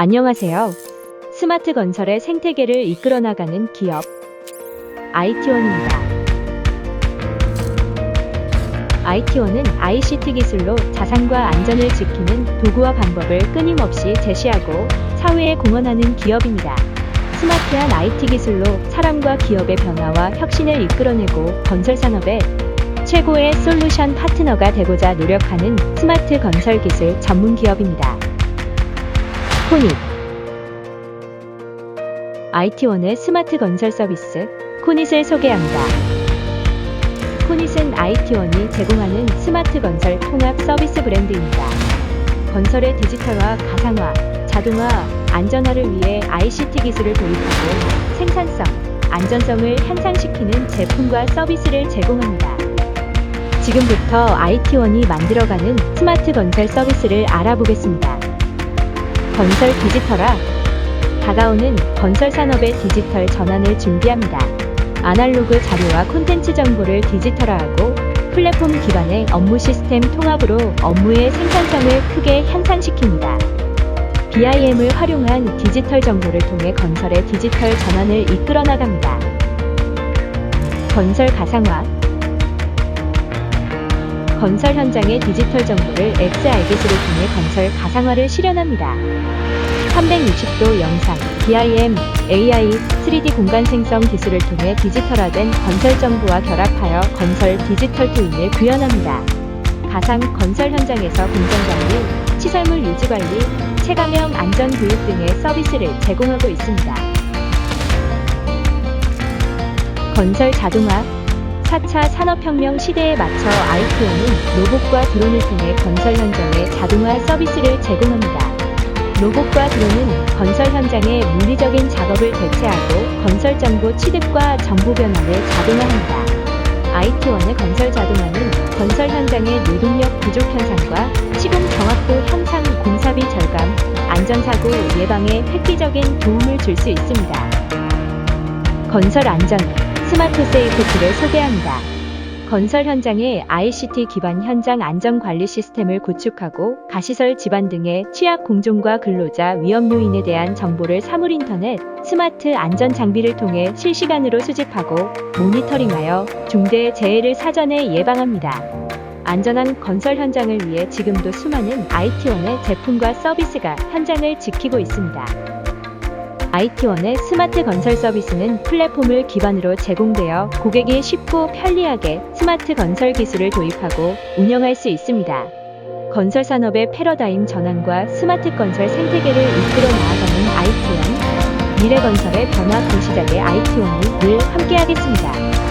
안녕하세요. 스마트 건설의 생태계를 이끌어 나가는 기업 IT원입니다. IT원은 ICT 기술로 자산과 안전을 지키는 도구와 방법을 끊임없이 제시하고 사회에 공헌하는 기업입니다. 스마트한 IT 기술로 사람과 기업의 변화와 혁신을 이끌어내고 건설 산업의 최고의 솔루션 파트너가 되고자 노력하는 스마트 건설 기술 전문 기업입니다. 코닛 IT원의 스마트 건설 서비스 코닛을 소개합니다. 코닛은 IT원이 제공하는 스마트 건설 통합 서비스 브랜드입니다. 건설의 디지털화, 가상화, 자동화, 안전화를 위해 ICT 기술을 도입하고 생산성, 안전성을 향상시키는 제품과 서비스를 제공합니다. 지금부터 IT원이 만들어가는 스마트 건설 서비스를 알아보겠습니다. 건설 디지털화 다가오는 건설 산업의 디지털 전환을 준비합니다. 아날로그 자료와 콘텐츠 정보를 디지털화하고 플랫폼 기반의 업무 시스템 통합으로 업무의 생산성을 크게 향상시킵니다. BIM을 활용한 디지털 정보를 통해 건설의 디지털 전환을 이끌어 나갑니다. 건설 가상화 건설 현장의 디지털 정보를 XR 기술을 통해 건설 가상화를 실현합니다. 360도 영상, BIM, AI, 3D 공간 생성 기술을 통해 디지털화된 건설 정보와 결합하여 건설 디지털 트윈을 구현합니다. 가상 건설 현장에서 공정 관리, 시설물 유지 관리, 체감형 안전 교육 등의 서비스를 제공하고 있습니다. 건설 자동화 4차 산업혁명 시대에 맞춰 ITO는 로봇과 드론을 통해 건설 현장에 자동화 서비스를 제공합니다. 로봇과 드론은 건설 현장의 물리적인 작업을 대체하고 건설 정보 취득과 정보 변환을 자동화합니다. IT원의 건설 자동화는 건설 현장의 노동력 부족 현상과 시공 정확도 향상, 공사비 절감, 안전사고 예방에 획기적인 도움을 줄 수 있습니다. 건설 안전, 스마트 세이프티를 소개합니다. 건설 현장에 ICT 기반 현장 안전 관리 시스템을 구축하고 가시설 집안 등의 취약 공종과 근로자 위험 요인에 대한 정보를 사물 인터넷 스마트 안전 장비를 통해 실시간으로 수집하고 모니터링하여 중대 재해를 사전에 예방합니다. 안전한 건설 현장을 위해 지금도 수많은 IT원의 제품과 서비스가 현장을 지키고 있습니다. IT원의 스마트 건설 서비스는 플랫폼을 기반으로 제공되어 고객이 쉽고 편리하게 스마트 건설 기술을 도입하고 운영할 수 있습니다. 건설 산업의 패러다임 전환과 스마트 건설 생태계를 이끌어 나아가는 IT원, 미래 건설의 변화 그 시작에 IT원이 늘 함께하겠습니다.